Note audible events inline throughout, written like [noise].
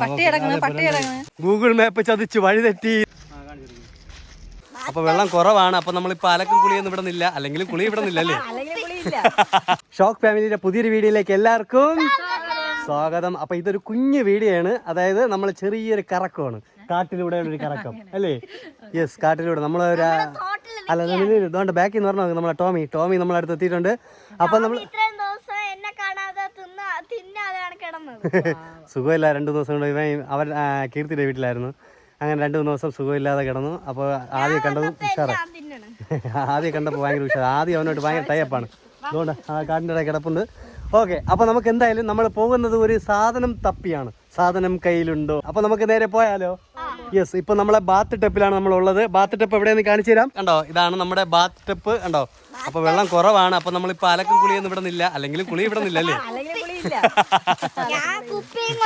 പട്ടി കിടക്കണ പട്ടി കിടക്കണ. ഗൂഗിൾ മാപ്പ് ചതിച്ച് വഴി തെറ്റി. അപ്പൊ വെള്ളം കുറവാണ് അപ്പൊ നമ്മളിപ്പോ അലക്കും കുളിയൊന്നും ഇവിടെ നിന്നില്ല. അല്ലെങ്കിൽ കുളി ഇവിടെ നില്ലല്ലേ അല്ലെങ്കിൽ പുളിയില്ല [laughs] ഷോക്ക് ഫാമിലിയുടെ പുതിയൊരു വീഡിയോയിലേക്ക് എല്ലാവർക്കും സ്വാഗതം. അപ്പൊ ഇതൊരു കുഞ്ഞു വീഡിയോ ആണ് അതായത് നമ്മൾ ചെറിയൊരു കറക്കമാണ്. കാട്ടിലൂടെ ഒരു കറക്കം അല്ലേ? യെസ് കാട്ടിലൂടെ. നമ്മൾ ഒരു അല്ല ഇതുകൊണ്ട് ബാക്കിൽ നിന്ന് പറഞ്ഞാൽ നമ്മളെ ടോമി ടോമി നമ്മളടുത്ത് എത്തിയിട്ടുണ്ട്. അപ്പൊ നമ്മൾ സുഖമില്ല. രണ്ടു ദിവസം കൊണ്ട് ഇവൻ അവൻ കീർത്തിയുടെ വീട്ടിലായിരുന്നു. അങ്ങനെ രണ്ടു മൂന്ന് ദിവസം സുഖമില്ലാതെ കിടന്നു. അപ്പോൾ ആദ്യം കണ്ടത് [laughs] ഉഷാറാ. ആദ്യം കണ്ടപ്പോൾ ഭയങ്കര ഉഷാർ ആദ്യം അവനോട്ട് ഭയങ്കര ടൈപ്പാണ് അതുകൊണ്ട് ആ കാടിന്റെ ഇടയിൽ കിടപ്പുണ്ട്. ഓക്കെ അപ്പോൾ നമുക്ക് എന്തായാലും നമ്മൾ പോകുന്നത് ഒരു സാധനം തപ്പിയാണ്. സാധനം കയ്യിലുണ്ടോ? അപ്പോൾ നമുക്ക് നേരെ പോയാലോ? യെസ് ഇപ്പൊ നമ്മളെ ബാത്ത് ടെപ്പിലാണ് നമ്മൾ ഉള്ളത്. ബാത്ത് ടെപ്പ് എവിടെയെന്ന് കാണിച്ചു തരാം. കണ്ടോ ഇതാണ് നമ്മുടെ ബാത്ത് ടെപ്പ് കണ്ടോ അപ്പൊ വെള്ളം കുറവാണ്. അപ്പൊ നമ്മളിപ്പോ അലക്കും കുളിയൊന്നും ഇവിടെ നിന്നില്ല. അല്ലെങ്കിൽ കുളി ഇവിടെ നില്ലല്ലേ അല്ലെങ്കിൽ പുളിയില്ല ഞാൻ കുപ്പിയും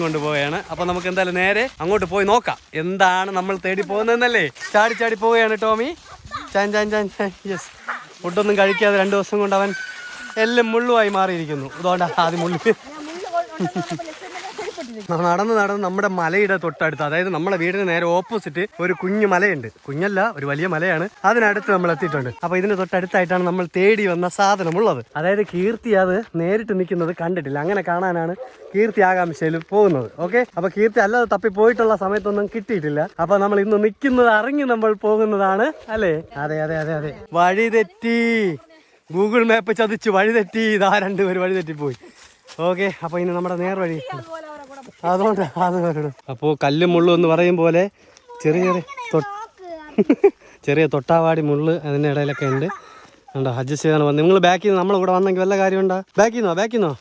കൊണ്ട് പോവുകയാണ് അയ്യോ അപ്പൊ നമുക്ക് എന്തായാലും നേരെ അങ്ങോട്ട് പോയി നോക്കാം. എന്താണ് നമ്മൾ തേടി പോകുന്നതെന്നല്ലേ? ചാടി ചാടി പോവുകയാണ് ടോമി. ചാൻ ചാൻ ചാൻ ചാൻ. യെസ് ഫുഡൊന്നും കഴിക്കാതെ രണ്ടു ദിവസം കൊണ്ട് അവൻ എല്ലാം മുള്ളുമായി മാറിയിരിക്കുന്നു. അതുകൊണ്ടാണ് ആദ്യം മുള്ളു. നടന്ന് നടന്ന് നമ്മുടെ മലയുടെ തൊട്ടടുത്ത് അതായത് നമ്മുടെ വീടിന് നേരെ ഓപ്പോസിറ്റ് ഒരു കുഞ്ഞു മലയുണ്ട്. കുഞ്ഞല്ല ഒരു വലിയ മലയാണ്. അതിനടുത്ത് നമ്മൾ എത്തിയിട്ടുണ്ട്. അപ്പൊ ഇതിന് തൊട്ടടുത്തായിട്ടാണ് നമ്മൾ തേടി വന്ന സാധനം ഉള്ളത് അതായത് കീർത്തി അത് നേരിട്ട് നിൽക്കുന്നത് കണ്ടിട്ടില്ല. അങ്ങനെ കാണാനാണ് കീർത്തി ആകാംക്ഷയിൽ പോകുന്നത്. ഓക്കെ അപ്പൊ കീർത്തി അല്ലാതെ തപ്പി പോയിട്ടുള്ള സമയത്തൊന്നും കിട്ടിയിട്ടില്ല. അപ്പൊ നമ്മൾ ഇന്ന് നിൽക്കുന്നത് അറിഞ്ഞ് നമ്മൾ പോകുന്നതാണ് അല്ലേ? അതെ അതെ അതെ അതെ. വഴി തെറ്റി ഗൂഗിൾ മാപ്പ് ചതിച്ച് വഴി തെറ്റി ഇതാ രണ്ടുപേര് വഴി തെറ്റിപ്പോയി ഓക്കെ അപ്പൊ ഇനി നമ്മുടെ നേർവഴി. അതുകൊണ്ട് അത് കല്ല് മുള്ളു എന്ന് പറയും പോലെ ചെറിയ ചെറിയ [laughs] ചെറിയ തൊട്ടാവാടി മുള്ള് അതിന്റെ ഇടയിലൊക്കെ ഉണ്ട്. ഉണ്ടോ അഡ്ജസ്റ്റ് ചെയ്താണ് വന്നത് നിങ്ങൾ ബാക്കിൽ നിന്ന് നമ്മളെ കൂടെ വന്നെങ്കിൽ വല്ല കാര്യമുണ്ടോ ബാക്കിൽ നിന്നോ ബാക്കിൽ നിന്നോ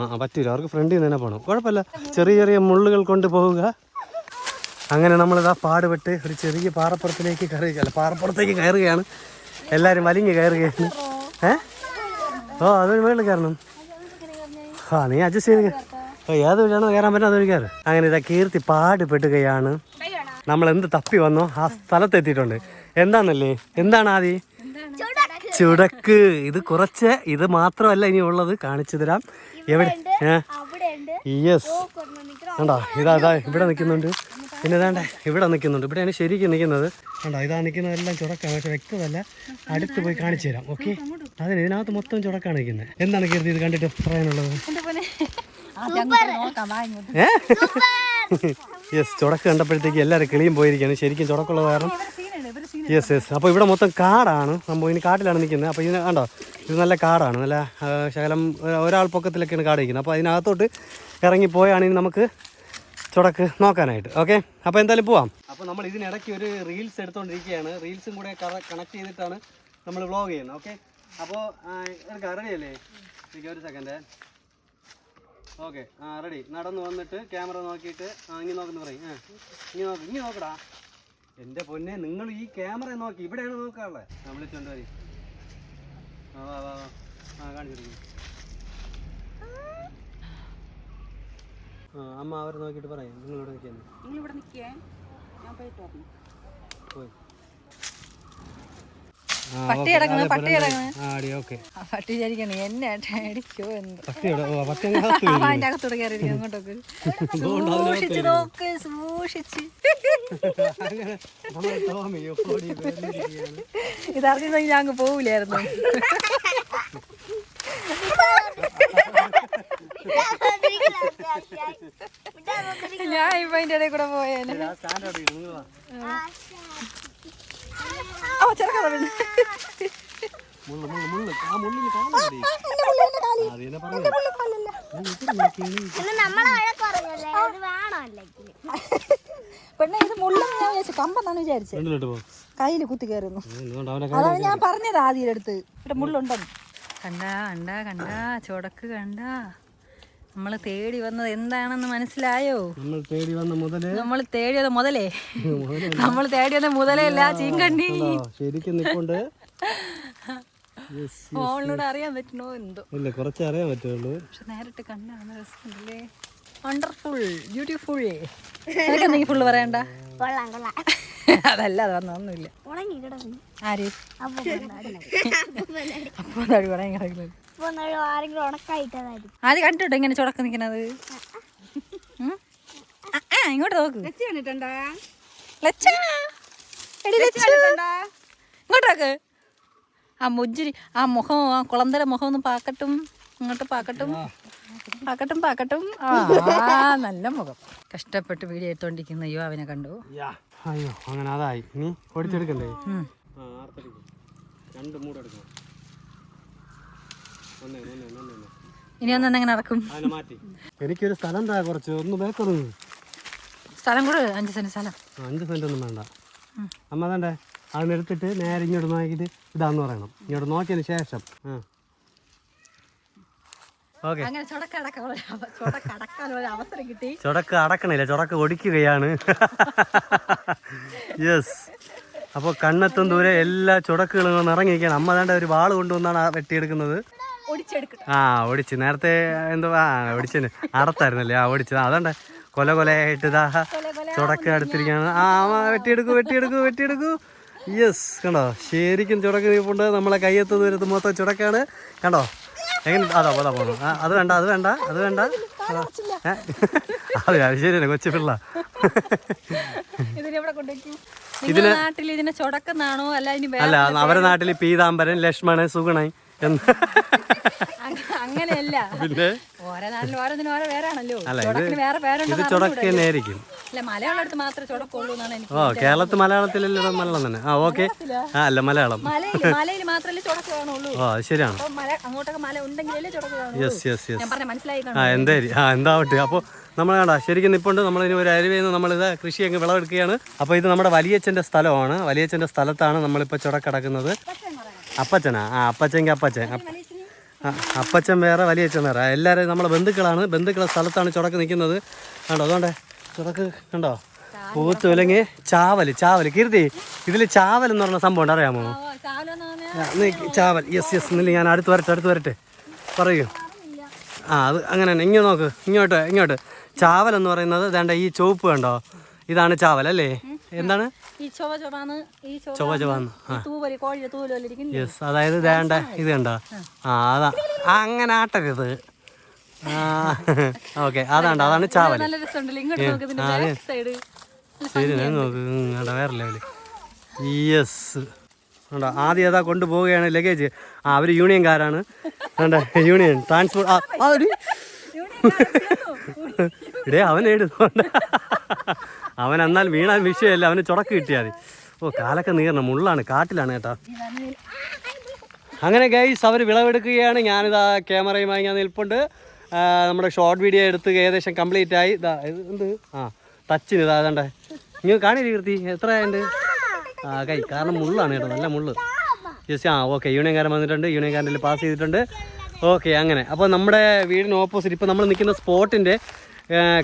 ആ പറ്റില്ല അവർക്ക് ഫ്രണ്ടിൽ നിന്ന് തന്നെ പോകണം കുഴപ്പമില്ല. ചെറിയ ചെറിയ മുള്ളുകൾ കൊണ്ട് പോവുക. അങ്ങനെ നമ്മളിതാ പാടുപെട്ട് ഒരു ചെറിയ പാറപ്പുറത്തിലേക്ക് കയറുക അല്ല പാറപ്പുറത്തേക്ക് കയറുകയാണ്. എല്ലാവരും വലിഞ്ഞ് കയറുകയാണ്. ഏ? ഓ അതൊരു മേളിൽ കയറണം. ആ നീ അഡ്ജസ്റ്റ് ചെയ്ത് ഏത് വഴിയാണോ കയറാൻ പറ്റാതെ കയറ് അങ്ങനെ ഇതാ കീർത്തി പാടുപെട്ടുകയാണ് നമ്മൾ എന്ത് തപ്പി വന്നോ? ആ സ്ഥലത്തെത്തിയിട്ടുണ്ട് എന്താണല്ലേ? എന്താണ് ആദി? ചുടക്ക്. ഇത് കുറച്ച് ഇത് മാത്രമല്ല ഇനി ഉള്ളത്. കാണിച്ചു തരാം. എവിടെ? യെസ് കണ്ടോ? ഇതാ ഇതാ ഇവിടെ നിൽക്കുന്നുണ്ട്. പിന്നെ ഇതാണ്ട ഇവിടെ നിൽക്കുന്നുണ്ട്. ഇവിടെയാണ് ശരിക്കും നിൽക്കുന്നത്. കണ്ടോ? ഇതാ നിൽക്കുന്നതെല്ലാം ചുടക്കാണ്. പക്ഷെ വ്യക്തമല്ല അടുത്ത് പോയി കാണിച്ചു തരാം. ഓക്കെ? അതിന് ഇതിനകത്ത് മൊത്തം ചുടക്കാണ് നിൽക്കുന്നത്. എന്താണ് കീർത്തി ഇത് കണ്ടിട്ട് പറയാനുള്ളത്? യെസ് ചുടക്ക് കണ്ടപ്പോഴത്തേക്ക് എല്ലാവരും കിളിയും പോയിരിക്കുകയാണ്. ശരിക്കും ചുടക്കുള്ള കാരണം യെസ് യെസ് അപ്പോൾ ഇവിടെ മൊത്തം കാടാണ്. സംഭവം ഇനി കാട്ടിലാണ് നിൽക്കുന്നത്. അപ്പോൾ ഇതിന് കണ്ടോ? ഇത് നല്ല കാടാണ്. നല്ല ശകലം ഒരാൾ പൊക്കത്തിലൊക്കെയാണ് കാട് നിൽക്കുന്നത്. അപ്പോൾ അതിനകത്തോട്ട് ഇറങ്ങി പോയാണെങ്കിൽ നമുക്ക് ചുടക്ക് നോക്കാനായിട്ട്. ഓക്കെ അപ്പോൾ എന്തായാലും പോവാം. അപ്പോൾ നമ്മൾ ഇതിനിടയ്ക്ക് ഒരു റീൽസ് എടുത്തുകൊണ്ടിരിക്കുകയാണ്. റീൽസും കൂടെ കണക്ട് ചെയ്തിട്ടാണ് നമ്മൾ വ്ലോഗ് ചെയ്യുന്നത്. ഓക്കെ അപ്പോൾ റെഡിയല്ലേ ഒരു സെക്കൻഡ് ഓക്കെ. ആ റെഡി. നടന്നു വന്നിട്ട് ക്യാമറ നോക്കിയിട്ട് ആ ഇങ്ങനെ നോക്കുന്നു പറയും. ആ ഇങ്ങനെ നോക്ക് ഇങ്ങനെ നോക്കടാ. എന്റെ പൊന്നെ നിങ്ങൾ ഈ ക്യാമറ നോക്കി. ഇവിടെയാണ് നോക്കാനുള്ളത് ഞാൻ വിളിച്ചോണ്ട് വരി. ആ വാ വാ ആ കാണിച്ചിരിക്കും ആ അമ്മ അവർ നോക്കിയിട്ട് പറയും. നിങ്ങളിവിടെ നിൽക്കുന്നു നിങ്ങൾ ഇവിടെ നിൽക്കേ ഞാൻ പോയി പോയി. പട്ടി കിടക്കണ പട്ടി കിടക്കണ പട്ടി വിചാരിക്കണേ എന്നെ അടിക്കോ എന്തോ. അതിന്റെ അകത്തോടെ കയറിയിരിക്കും അങ്ങോട്ടൊക്കെ? സൂക്ഷിച്ച് നോക്ക് സൂക്ഷിച്ച്. ഞാൻ പോവില്ലായിരുന്നു. ഞാൻ ഇപ്പൊ അതിന്റെ ഇടയിൽ കൂടെ പോയേനെ. ഓ ആ മുള്ളിന് അല്ലെങ്കിൽ പെണ്ണെ ഇത് മുള്ളെന്ന് ഞാൻ കമ്പെന്നാണ് വിചാരിച്ചത് കയ്യിൽ കുത്തി കയറുന്നു അതാണ് ഞാൻ പറഞ്ഞത് ആദ്യം എടുത്ത് ഇവിടെ മുള്ളുണ്ടെന്ന് കണ്ടാ കണ്ടാ കണ്ടാ ചുടക്ക് കണ്ടാ നമ്മൾ തേടി വന്നത് എന്താണെന്ന് മനസ്സിലായോ? നമ്മൾ തേടി വന്ന മുതലേ നമ്മൾ തേടിയത് മുതലേ. നമ്മൾ തേടിയത് മുതലല്ല ചീങ്കണ്ണി. ആ, ശരിക്കും നിൽക്കൊണ്ട്. ഫോണിലൂടെ അറിയാൻ പറ്റണോ എന്തോ? ഇല്ല കുറച്ച് അറിയാൻ പറ്റുള്ളൂ. പക്ഷെ നേരിട്ട് കണ്ണാണ് രസമുണ്ടല്ലേ? വണ്ടർഫുൾ ബ്യൂട്ടിഫുൾ എന്തെങ്കിലും ഫുള്ള് പറയണ്ട? കൊള്ളാം കൊള്ളാം. അതല്ല അത് വന്നൊന്നുമില്ല ഉണങ്ങി കിടന്നു ആര്? അപ്പൊ അപ്പോൾ പറയാൻ കിടക്കുന്നത് ആരെങ്കിലും ഉണക്കായിട്ടതായിരിക്കും. ആര് കണ്ടിട്ടോ ഇങ്ങനെ ചുടക്ക് നിൽക്കുന്നത് ഇങ്ങോട്ട് ആ, ആ, ഇങ്ങോട്ട് നോക്ക്. ഇങ്ങോട്ടേക്ക് ആ മുജ്ജിരി ആ മുഖം ആ കുളന്തര മുഖം ഒന്ന് പാക്കട്ടും. ഇങ്ങോട്ട് പാക്കട്ടും. പാക്കട്ടും പാക്കട്ടും. ആ നല്ല മുഖം. കഷ്ടപ്പെട്ട് വീഡിയോ എടുത്തോണ്ടിരിക്കുന്ന അയ്യോ അവനെ കണ്ടു അയ്യോ അങ്ങനെ അതായി. നീ ഓടിച്ചെടുക്കണ്ടേ? രണ്ട് മൂടെടുക്കണം ഒന്നേ ഒന്നേ ഒന്നേ ഒന്നേ ഇനി ഒന്നും എങ്ങനെ നടക്കും. എനിക്കൊരു സ്ഥലം താ കുറച്ച്. ഒന്ന് ബേക്കൊന്ന് സ്ഥലം കൂടെ അഞ്ച് സെന്റ് സ്ഥലം. അഞ്ച് സെന്റ് ഒന്നും വേണ്ട. അമ്മ അതണ്ടേ? അതിനെടുത്തിട്ട് നേരെ ഇങ്ങോട്ട് നോക്കിയിട്ട് ഇതാന്ന് പറയണം. ഇങ്ങോട്ട് നോക്കിയതിന് ശേഷം. ഓക്കെ. അങ്ങനെ ചുടക്കടക്കാൻ ഒരു അവ- ഒരു അവസരം കിട്ടി. ചുടക്ക് അടക്കണില്ല. ചുടക്ക് ഒടിക്കുകയാണ്. [laughs] യെസ് അപ്പോൾ കണ്ണെത്തും ദൂരെ എല്ലാ ചുടക്കുകളും ഇറങ്ങിയിരിക്കുകയാണ് അമ്മ അതേണ്ട ഒരു വാൾ കൊണ്ടുവന്നാണ് ആ വെട്ടിയെടുക്കുന്നത്. ആ ഓടിച്ച്. നേരത്തെ എന്തുവാ ഓടിച്ചു. അറത്തായിരുന്നല്ലേ? ആ ഓടിച്ചത് അതണ്ട. കൊല കൊലയായിട്ട് ഇതാ ചുടക്ക് അടുത്തിരിക്കുകയാണ്. ആ വെട്ടിയെടുക്കൂ വെട്ടിയെടുക്കൂ വെട്ടിയെടുക്കൂ. യെസ് കണ്ടോ? ശരിക്കും ചുടക്ക് നീപ്പുണ്ട് നമ്മളെ കയ്യെത്ത് ദൂരത്ത് മൊത്തം ചുടക്കാണ്. കണ്ടോ? എങ്ങനെ? അതാ അതാ പോണു. അത് വേണ്ട അത് വേണ്ട അത് വേണ്ട. അതാ. അതെ ശരിയല്ലേ കൊച്ചു പിള്ള? ഇതിന് അല്ല അവരെ നാട്ടിൽ പീതാംബരൻ ലക്ഷ്മണൻ സുഗുണൻ. അങ്ങനെയല്ല. പിന്നെ? ഓരോ നാട്ടിൽ ഓരോന്നിനും ഓരോ പേരാണല്ലോ. വേറെ പേരുണ്ടോ ചുടക്ക് തന്നെ ആയിരിക്കും അല്ല മലയുള്ളടത്ത് മാത്രമേ ചുടക്കുള്ളൂ എന്നാണ് എനിക്ക് ഓ കേരളത്തിൽ മലയാളത്തിലെല്ലാം മലയാളം തന്നെ? ആ ഓക്കെ. ആ അല്ല മലയാളം. ഓ ശരിയാണ്. യെസ് യെസ് യെസ് ആ എന്തായാലും ആ എന്താവട്ടെ. അപ്പോൾ നമ്മൾ കണ്ട ശരിക്കും നിപ്പുണ്ട് നമ്മളിനി ഒരു അരുവിൽ നിന്ന് നമ്മളിത് കൃഷി അങ്ങ് വിളവെടുക്കുകയാണ്. അപ്പോൾ ഇത് നമ്മുടെ വലിയച്ഛന്റെ സ്ഥലമാണ്. വലിയച്ഛന്റെ സ്ഥലത്താണ് നമ്മളിപ്പോൾ ചുടക്കിടക്കുന്നത് അപ്പച്ചനാ? ആ അപ്പച്ചെങ്കിൽ അപ്പച്ചൻ. അപ്പ- അപ്പച്ചൻ വേറെ വലിയച്ഛൻ വേറെ എല്ലാവരും നമ്മളെ ബന്ധുക്കളാണ്. ബന്ധുക്കളെ സ്ഥലത്താണ് ചുടക്ക് നിൽക്കുന്നത്. കണ്ടോ അതുകൊണ്ടേ ചുടക്ക് കണ്ടോ? പൂത്ത് അല്ലെങ്കിൽ ചാവൽ ചാവൽ കീർത്തി ഇതിൽ ചാവൽ എന്ന് പറഞ്ഞ സംഭവം ഉണ്ട് അറിയാമോ ചാവൽ. യെസ് യെസ് എന്നില്ല ഞാൻ അടുത്ത് വരട്ടെ അടുത്ത് വരട്ടെ. പറയൂ. ആ അത് അങ്ങനെ തന്നെ. ഇങ്ങോട്ട് നോക്ക്. ഇങ്ങോട്ട് ഇങ്ങോട്ട്. ചാവൽ എന്ന് പറയുന്നത് വേണ്ട ഈ ചുവപ്പ് കണ്ടോ? ഇതാണ് ചാവൽ അല്ലേ? എന്താണ്? ഈ ചൊവ ചൊവാന്ന് ഈ ചൊവ ചൊവ്വ ചുവന്ന് ആ. തൂവൽ കോഴിയുടെ തൂവൽ യെസ് അതായത് വേണ്ട ഇത് കണ്ടോ? ആ. അതാ. ആ, അങ്ങനെ ആട്ടരുത്. [laughs] ഓക്കെ അതാണ്ട അതാണ് ചാവൽ ശരി ഞാൻ നോക്ക് ഇങ്ങോട്ട് വേറെ ലെവൽ യെസ് കണ്ടോ? ആദ്യം ഏതാ കൊണ്ടുപോവുകയാണ് ലഗേജ് ആ അവർ യൂണിയൻകാരാണ്. കണ്ടോ? യൂണിയൻ ട്രാൻസ്പോർട്ട് ഒരു ഇടേ അവൻ എഴുതുന്നുണ്ട് അവൻ എന്നാൽ വീണാൻ വിഷയമല്ല അവന് ചുടക്ക് കിട്ടിയാൽ മതി. ഓ കാലൊക്കെ നീറണം മുള്ളാണ് കാട്ടിലാണ് കേട്ടോ. അങ്ങനെ ഗൈസ് അവർ വിളവെടുക്കുകയാണ്. ഞാനിതാ ക്യാമറയുമായി ഞാൻ നിൽപ്പുണ്ട്. നമ്മുടെ ഷോർട്ട് വീഡിയോ എടുത്ത് ഏകദേശം കംപ്ലീറ്റ് ആയി. ഇതാ എന്ത്? ആ ടച്ചിന് ഇതാ അതണ്ടേ നിങ്ങൾ കാണി കീർത്തി. എത്ര ഉണ്ട് ആ കൈ കാരണം മുള്ളാണ് കേട്ടോ നല്ല മുള്ള്. ജസ്റ്റ് ആ ഓക്കെ യൂണിയൻകാരൻ വന്നിട്ടുണ്ട്. യൂണിയൻകാരന്റെ പാസ് ചെയ്തിട്ടുണ്ട്. ഓക്കെ അങ്ങനെ. അപ്പോൾ നമ്മുടെ വീടിന് ഓപ്പോസിറ്റ് ഇപ്പോൾ നമ്മൾ നിൽക്കുന്ന സ്പോട്ടിന്റെ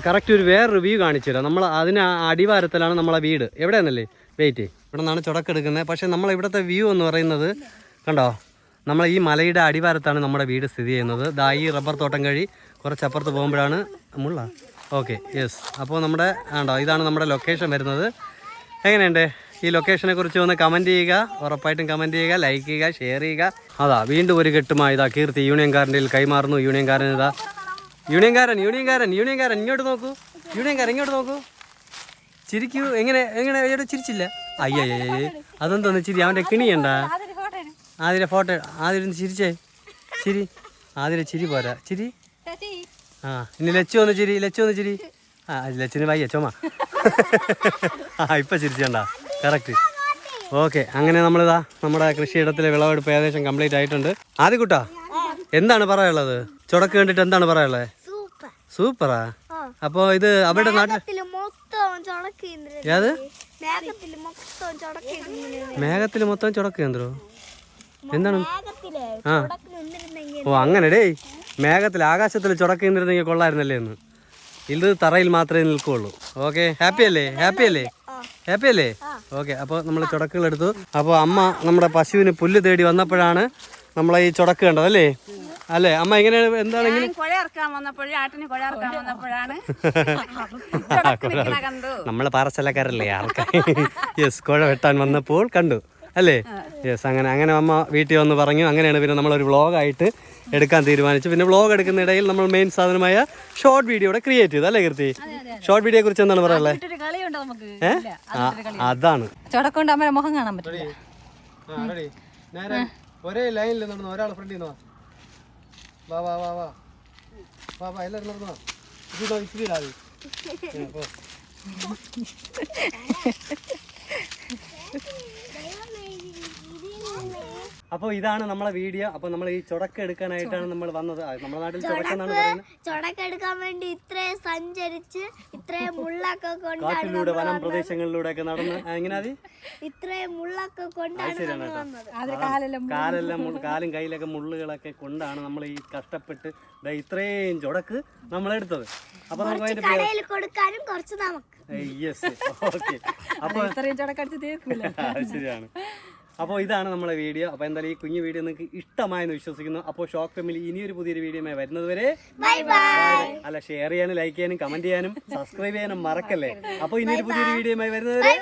കറക്റ്റ് ഒരു വേറൊരു വ്യൂ കാണിച്ചു തരാം നമ്മൾ അതിന് അടിവാരത്തിലാണ് നമ്മളെ വീട്. എവിടെയാണല്ലേ? വെയിറ്റ് ഇവിടെ നിന്നാണ് ചുടക്കെടുക്കുന്നത് പക്ഷേ നമ്മൾ ഇവിടുത്തെ വ്യൂ എന്ന് പറയുന്നത് കണ്ടോ? നമ്മൾ ഈ മലയുടെ അടിവാരത്താണ് നമ്മുടെ വീട് സ്ഥിതി ചെയ്യുന്നത്. ദാ ഈ റബ്ബർ തോട്ടം കഴി കുറച്ചപ്പുറത്ത് പോകുമ്പോഴാണ് മുള്ള. ഓക്കെ യെസ് അപ്പോൾ നമ്മുടെ ആണ്ടോ ഇതാണ് നമ്മുടെ ലൊക്കേഷൻ വരുന്നത്. എങ്ങനെയുണ്ട്? ഈ ലൊക്കേഷനെ കുറിച്ച് ഒന്ന് കമന്റ് ചെയ്യുക. ഉറപ്പായിട്ടും കമന്റ് ചെയ്യുക ലൈക്ക് ചെയ്യുക ഷെയർ ചെയ്യുക. അതാ വീണ്ടും ഒരു കെട്ടുമായി ഇതാ കീർത്തി യൂണിയൻകാരന്റെ കൈമാറുന്നു. യൂണിയൻകാരൻ ഇതാ യൂണിയൻകാരൻ യൂണിയൻകാരൻ യൂണിയൻകാരൻ ഇങ്ങോട്ട് നോക്കൂ. യൂണിയൻകാരൻ ഇങ്ങോട്ട് നോക്കൂ. ചിരിക്കൂ. എങ്ങനെ എങ്ങനെ? ഇവിടെ ചിരിച്ചില്ല. അയ്യേ അതെന്തോന്ന് ചിരി? അവന്റെ കിണിയണ്ട? ആതിരെ ഫോട്ടോ ആതിരെ ചിരിച്ചേ. ചിരി. ആതിരെ ചിരി പോരാ. ചിരി. ആ ഇനി ലച്ചു ഒന്ന് ചിരി ലച്ചു ഒന്ന് ചിരി. ആ ലച്ചിന് വയ്യ ചുമ. ആ ഇപ്പം ചിരിച്ചണ്ട. കറക്റ്റ്. ഓക്കെ അങ്ങനെ നമ്മളിതാ നമ്മുടെ കൃഷിയിടത്തിലെ വിളവെടുപ്പ് ഏകദേശം കംപ്ലീറ്റ് ആയിട്ടുണ്ട്. ആദ്യ കുട്ടാ എന്താണ് പറയാനുള്ളത്? ചുടക്ക് കണ്ടിട്ട് എന്താണ് പറയാനുള്ളത് സൂപ്പറാ? അപ്പോ ഇത് അവിടെ നാട്ടിൽ മേഘത്തിൽ മൊത്തം ചുടക്കിന്ദ്രൻ ഏത്? മേഘത്തിൽ മൊത്തം ചുടക്ക് കേന്ദ്രോ എന്താണ്? ആ. ചുടക്ക് ഓ അങ്ങനെ ഡേ മേഘത്തിൽ ആകാശത്തിൽ ചുടക്കിന്നിരുന്നെങ്കിൽ കൊള്ളായിരുന്നല്ലേ എന്ന്. ഇത് തറയിൽ മാത്രമേ നിൽക്കുകയുള്ളൂ ഓക്കെ ഹാപ്പി അല്ലേ? ഹാപ്പി അല്ലേ? ഹാപ്പി അല്ലേ? ഓക്കെ അപ്പോൾ നമ്മൾ ചുടക്കുകൾ എടുത്തു അപ്പോൾ അമ്മ നമ്മുടെ പശുവിന് പുല്ല് തേടി വന്നപ്പോഴാണ് നമ്മളെ ഈ ചുടക്ക് കണ്ടത് അല്ലേ? അല്ലേ? അമ്മ എങ്ങനെയാണ്? എന്താണ് ഇങ്ങനെ? കുഴ ഇറക്കാൻ വന്നപ്പോഴും ആട്ടിന് കുഴ ഇറക്കാൻ വന്നപ്പോഴാണ്. [laughs] നമ്മളെ പാറച്ചലക്കാരല്ലേ ആൾക്കാർ യെസ് കുഴ വെട്ടാൻ വന്നപ്പോൾ കണ്ടു. അല്ലേ? യെസ് അങ്ങനെ അങ്ങനെ അമ്മ വീട്ടിൽ വന്ന് പറഞ്ഞു. അങ്ങനെയാണ് പിന്നെ നമ്മളൊരു വ്ളോഗായിട്ട് എടുക്കാൻ തീരുമാനിച്ചു പിന്നെ വ്ളോഗ് എടുക്കുന്ന ഇടയിൽ നമ്മൾ മെയിൻ സാധനമായ ഷോർട്ട് വീഡിയോ ഇവിടെ ക്രിയേറ്റ് ചെയ്തു. അല്ലേ കീർത്തി? ഷോർട്ട് വീഡിയോ കുറിച്ച് എന്താണ് പറയാനുള്ളത് ആ, അതാണ്. മുഖം കാണാൻ പറ്റില്ല. നേരെ ഒരേ ലൈനിൽ നടന്ന ഒരാൾ ഫ്രണ്ടിൽ നിന്ന് വാ വാ വാ വാ വാ വാ എല്ലാവരും നടന്നു വാ ഇതാ ഇച്ചിരി ഇടാതെ അപ്പോൾ ഇതാണ് നമ്മളെ വീഡിയോ. അപ്പോൾ നമ്മൾ ഈ ചുടക്ക എടുക്കാനായിട്ടാണ് നമ്മൾ വന്നത്. നമ്മുടെ നാട്ടിൽ ചുടക്കെന്നാണ് പറയുന്നത്. ചുടക്കെടുക്കാൻ വേണ്ടി ഇത്രയും സഞ്ചരിച്ച് ഇത്രയും മുള്ളൊക്കെ കൊണ്ടാണ് കാട്ടിലൂടെ വനം പ്രദേശങ്ങളിലൂടെ ഒക്കെ നടന്ന്. എങ്ങനെ അത്? ഇത്രയും മുള്ളൊക്കെ കൊണ്ടാണ് നമ്മൾ വന്നത്. അതിന് കാലെല്ലാം കാലും കയ്യിലൊക്കെ മുള്ളുകളൊക്കെ കൊണ്ടാണ് നമ്മൾ ഈ കഷ്ടപ്പെട്ട് ഇത്രയും ചുടക്ക് നമ്മൾ എടുത്തത്. അപ്പൊ നമുക്ക് അതിന്റെ കൊടുക്കാനും കുറച്ച് നമുക്ക്. യെസ്. ഓക്കെ. അപ്പൊ ഇത്രയും ചുടക്കടിച്ച് തീർക്കില്ല [laughs] ശരിയാണ്. അപ്പോൾ ഇതാണ് നമ്മുടെ വീഡിയോ. അപ്പോൾ എന്തായാലും ഈ കുഞ്ഞു വീഡിയോ നിങ്ങൾക്ക് ഇഷ്ടമായെന്ന് വിശ്വസിക്കുന്നു. അപ്പോൾ ഷോക്ക് ഫാമിലി ഇനിയൊരു പുതിയൊരു വീഡിയോയുമായി വരുന്നത് വരെ അല്ല ഷെയർ ചെയ്യാനും ലൈക്ക് ചെയ്യാനും കമന്റ് ചെയ്യാനും സബ്സ്ക്രൈബ് ചെയ്യാനും മറക്കല്ലേ? അപ്പോൾ ഇനിയൊരു പുതിയൊരു വീഡിയോയുമായി വരുന്നത് വരെ